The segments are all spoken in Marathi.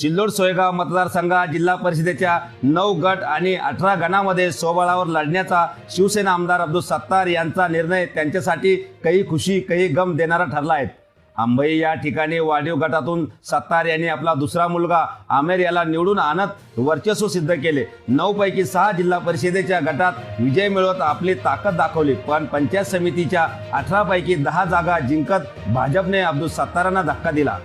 सिल्लोड सोयगाव मतदारसंघात जिल्हा परिषदेच्या नऊ गट आणि अठरा गणामध्ये स्वबळावर लढण्याचा शिवसेना आमदार अब्दुल सत्तार यांचा निर्णय त्यांच्यासाठी काही खुशी काही गम देणारा ठरला आहे. अंबई या ठिकाणी वाढीव गटातून सत्तार यांनी आपला दुसरा मुलगा आमेर याला निवडून आणत वर्चस्व सिद्ध केले. नऊ पैकी सहा जिल्हा परिषदेच्या गटात विजय मिळवत आपली ताकद दाखवली पण पंचायत समितीच्या अठरा पैकी दहा जागा जिंकत भाजपने अब्दुल सत्तारांना धक्का दिला.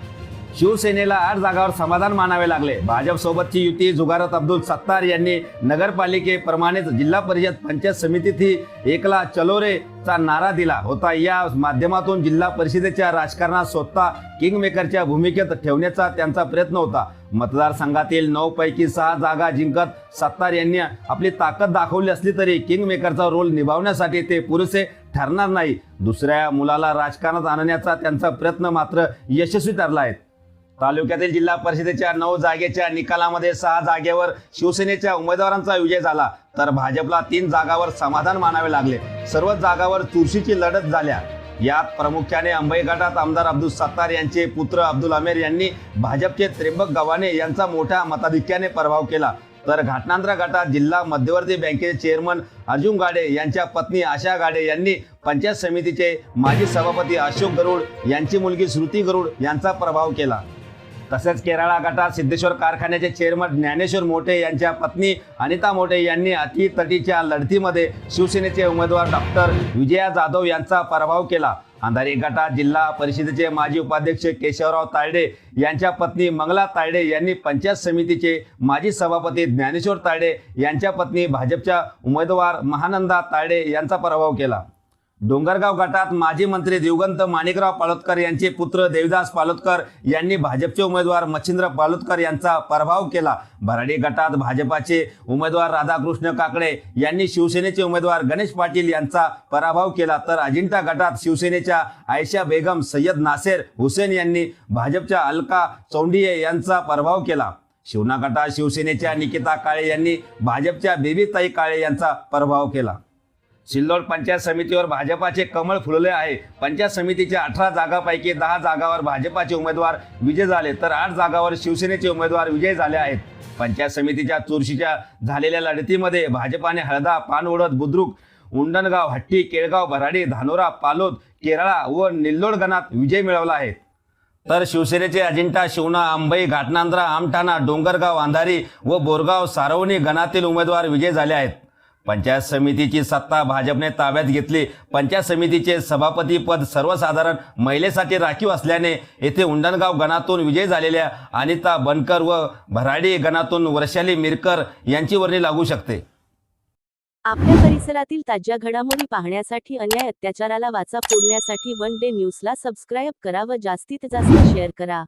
शिवसेनेला आठ जागावर समाधान मानावे लागले. भाजपसोबतची युती जुगारत अब्दुल सत्तार यांनी नगरपालिकेप्रमाणेच जिल्हा परिषद पंचायत समितीतही एकला चलोरेचा चा नारा दिला होता. या माध्यमातून जिल्हा परिषदेच्या राजकारणात स्वतः किंगमेकरच्या भूमिकेत ठेवण्याचा त्यांचा प्रयत्न होता. मतदारसंघातील नऊ पैकी सहा जागा जिंकत सत्तार यांनी आपली ताकद दाखवली असली तरी किंगमेकरचा रोल निभावण्यासाठी ते पुरेसे ठरणार नाही. दुसऱ्या मुलाला राजकारणात आणण्याचा त्यांचा प्रयत्न मात्र यशस्वी ठरला आहे. तालुक्यातील जिल्हा परिषदेच्या नऊ जागेच्या निकालामध्ये सहा जागेवर शिवसेनेच्या उमेदवारांचा विजय झाला. तर भाजपला तीन जागावर समाधान मानावे लागले. सर्व जागावर चुरशीची लढत झाल्या. यात प्रामुख्याने अंबई गटात आमदार अब्दुल सत्तार यांचे पुत्र अब्दुल आमेर यांनी भाजपचे त्र्यंबक गव्हाणे यांचा मोठ्या मताधिक्याने प्रभाव केला. तर घाटनांद्रा गटात जिल्हा मध्यवर्ती बँकेचे चेअरमन अर्जुन गाडे यांच्या पत्नी आशा गाडे यांनी पंचायत समितीचे माजी सभापती अशोक गरुड यांची मुलगी श्रुती गरुड यांचा प्रभाव केला. तसेच केरळा गटात सिद्धेश्वर कारखान्याचे चेअरमन ज्ञानेश्वर मोठे यांच्या पत्नी अनिता मोठे यांनी अतितटीच्या लढतीमध्ये शिवसेनेचे उमेदवार डॉक्टर विजया जाधव यांचा पराभव केला. अंधारी गटात जिल्हा परिषदेचे माजी उपाध्यक्ष केशवराव तायडे यांच्या पत्नी मंगला तायडे यांनी पंचायत समितीचे माजी सभापती ज्ञानेश्वर तायडे यांच्या पत्नी भाजपच्या उमेदवार महानंदा तायडे यांचा पराभव केला. डोंगरगाव गटात माजी मंत्री दिवगंत माणिकराव पालोदकर यांचे पुत्र देविदास पालोदकर यांनी भाजपचे उमेदवार मच्छिंद्र पालोदकर यांचा पराभव केला. भराडी गटात भाजपाचे उमेदवार राधाकृष्ण काकडे यांनी शिवसेनेचे उमेदवार गणेश पाटील यांचा पराभव केला. तर अजिंठा गटात शिवसेनेच्या आयशा बेगम सय्यद नासेर हुसेन यांनी भाजपच्या अलका चौंडिये यांचा पराभव केला. शिवना गटात शिवसेनेच्या निकिता काळे यांनी भाजपच्या बेबीताई काळे यांचा पराभव केला. सिल्लोड पंचायत समितीवर भाजपाचे कमळ फुलले आहे. पंचायत समितीच्या अठरा जागापैकी दहा जागावर भाजपाचे उमेदवार विजय झाले तर आठ जागावर शिवसेनेचे उमेदवार विजय झाले आहेत. पंचायत समितीच्या चुरशीच्या झालेल्या लढतीमध्ये भाजपाने हळदा पानवडत बुद्रुक उंडणगाव हट्टी केळगाव भराडी धानोरा पालोद केरळा व निल्लोड गणात विजय मिळवला आहे. तर शिवसेनेचे अजिंठा शिवना अंबई घाटनांद्रा आमठाणा डोंगरगाव अंधारी व बोरगाव सारवणी गणातील उमेदवार विजय झाले आहेत. पंचायत समितीची सत्ता भाजपने ताब्यात घेतली. पंचायत समितीचे सभापती पद सर्वसाधारण महिलेसाठी राखीव असल्याने येथे उंडणगाव गणातून विजय झालेल्या अनिता बनकर व भराडी गणातून वर्षाली मिरकर यांची वर्णी लागू शकते. आपल्या परिसरातील ताज्या घडामोडी पाहण्यासाठी अन्याय अत्याचाराला वाचा फोडण्यासाठी वन डे न्यूजला सबस्क्राईब करा व जास्तीत जास्त शेअर करा.